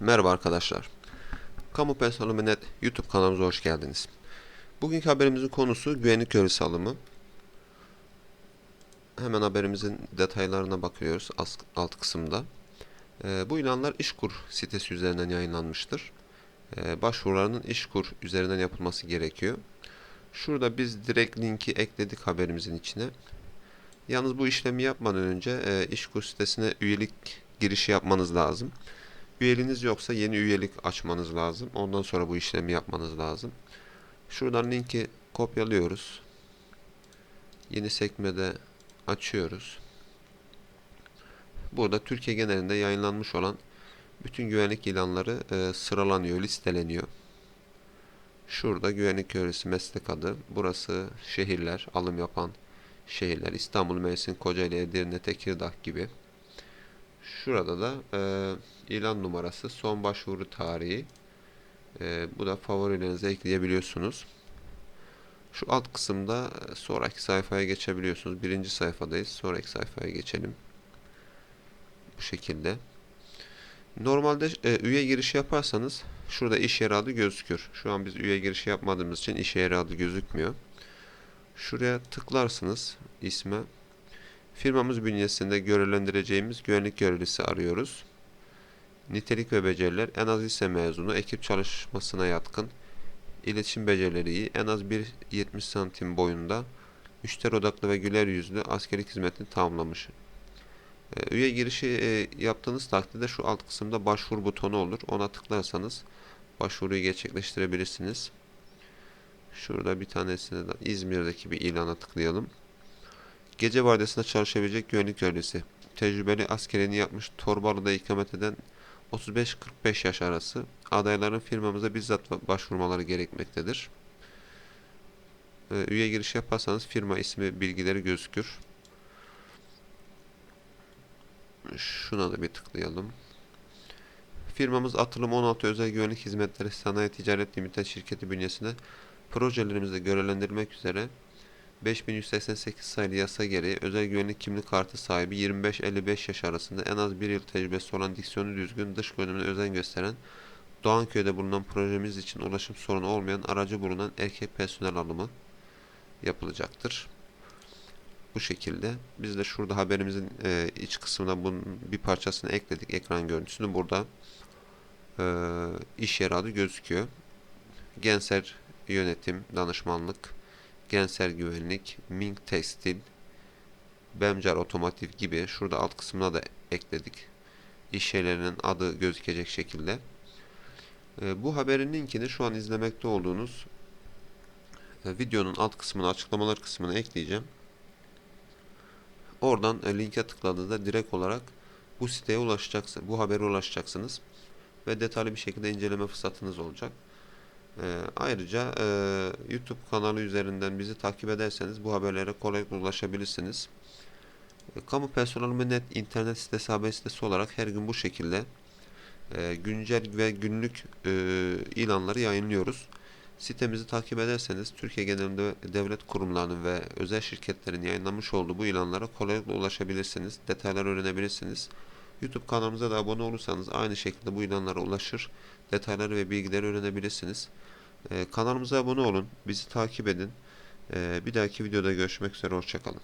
Merhaba arkadaşlar. Kamu Personeli Net YouTube kanalımıza hoş geldiniz. Bugünkü haberimizin konusu güvenlik görevlisi alımı. Hemen haberimizin detaylarına bakıyoruz alt kısımda. Ee, bu ilanlar İşkur sitesi üzerinden yayınlanmıştır. Ee, başvurularının İşkur üzerinden yapılması gerekiyor. Şurada biz direkt linki ekledik haberimizin içine. Yalnız bu işlemi yapmadan önce e, İşkur sitesine üyelik girişi yapmanız lazım. Üyeliğiniz yoksa yeni üyelik açmanız lazım. Ondan sonra bu işlemi yapmanız lazım. Şuradan linki kopyalıyoruz. Yeni sekmede açıyoruz. Burada Türkiye genelinde yayınlanmış olan bütün güvenlik ilanları e, sıralanıyor, listeleniyor. Şurada güvenlik görevlisi meslek adı. Burası şehirler, alım yapan şehirler. İstanbul, Mersin, Kocaeli, Edirne, Tekirdağ gibi. Şurada da e, ilan numarası, son başvuru tarihi. E, bu da favorilerinize ekleyebiliyorsunuz. Şu alt kısımda e, sonraki sayfaya geçebiliyorsunuz. Birinci sayfadayız. Sonraki sayfaya geçelim. Bu şekilde. Normalde e, üye girişi yaparsanız şurada iş yeri adı gözükür. Şu an biz üye girişi yapmadığımız için iş yeri adı gözükmüyor. Şuraya tıklarsınız isme. Firmamız bünyesinde görevlendireceğimiz güvenlik görevlisi arıyoruz. Nitelik ve beceriler en az lise mezunu, ekip çalışmasına yatkın, iletişim becerileri iyi, en az 1.70 santim boyunda, müşteri odaklı ve güler yüzlü askerlik hizmetini tamamlamış. Ee, Üye girişi e, yaptığınız takdirde şu alt kısımda başvuru butonu olur. Ona tıklarsanız başvuruyu gerçekleştirebilirsiniz. Şurada bir tanesine de İzmir'deki bir ilana tıklayalım. Gece vardiyasında çalışabilecek güvenlik görevlisi. Tecrübeli askerini yapmış Torbalı'da ikamet eden 35-45 yaş arası adayların firmamıza bizzat başvurmaları gerekmektedir. Ee, Üye giriş yaparsanız firma ismi bilgileri gözükür. Şuna da bir tıklayalım. Firmamız Atılım 16 Özel Güvenlik Hizmetleri Sanayi Ticaret Limited şirketi bünyesinde projelerimizde görevlendirmek üzere 5188 sayılı yasa gereği özel güvenlik kimlik kartı sahibi 25-55 yaş arasında en az bir yıl tecrübesi olan diksiyonu düzgün dış görünümüne özen gösteren Doğanköy'de bulunan projemiz için ulaşım sorunu olmayan aracı bulunan erkek personel alımı yapılacaktır. Bu şekilde. Biz de şurada haberimizin e, iç kısmına bunun bir parçasını ekledik. Ekran görüntüsünü burada e, iş yeri adı gözüküyor. Genser yönetim, danışmanlık, Genser Güvenlik, Ming Tekstil, Bemcar Otomotiv gibi şurada alt kısmına da ekledik. İş yerlerinin adı gözükecek şekilde. E, bu haberin linkini şu an izlemekte olduğunuz e, videonun alt kısmına açıklamalar kısmına ekleyeceğim. Oradan e, linke tıkladığınızda direkt olarak bu siteye ulaşacaksınız, bu habere ulaşacaksınız ve detaylı bir şekilde inceleme fırsatınız olacak. Ee, ayrıca e, YouTube kanalı üzerinden bizi takip ederseniz bu haberlere kolaylıkla ulaşabilirsiniz. E, Kamu Personeli Net internet sitesi haber sitesi olarak her gün bu şekilde e, güncel ve günlük e, ilanları yayınlıyoruz. Sitemizi takip ederseniz Türkiye genelinde devlet kurumlarının ve özel şirketlerin yayınlamış olduğu bu ilanlara kolaylıkla ulaşabilirsiniz. Detayları öğrenebilirsiniz. YouTube kanalımıza da abone olursanız aynı şekilde bu ilanlara ulaşır. Detayları ve bilgileri öğrenebilirsiniz. Ee, kanalımıza abone olun. Bizi takip edin. Ee, bir dahaki videoda görüşmek üzere. Hoşçakalın.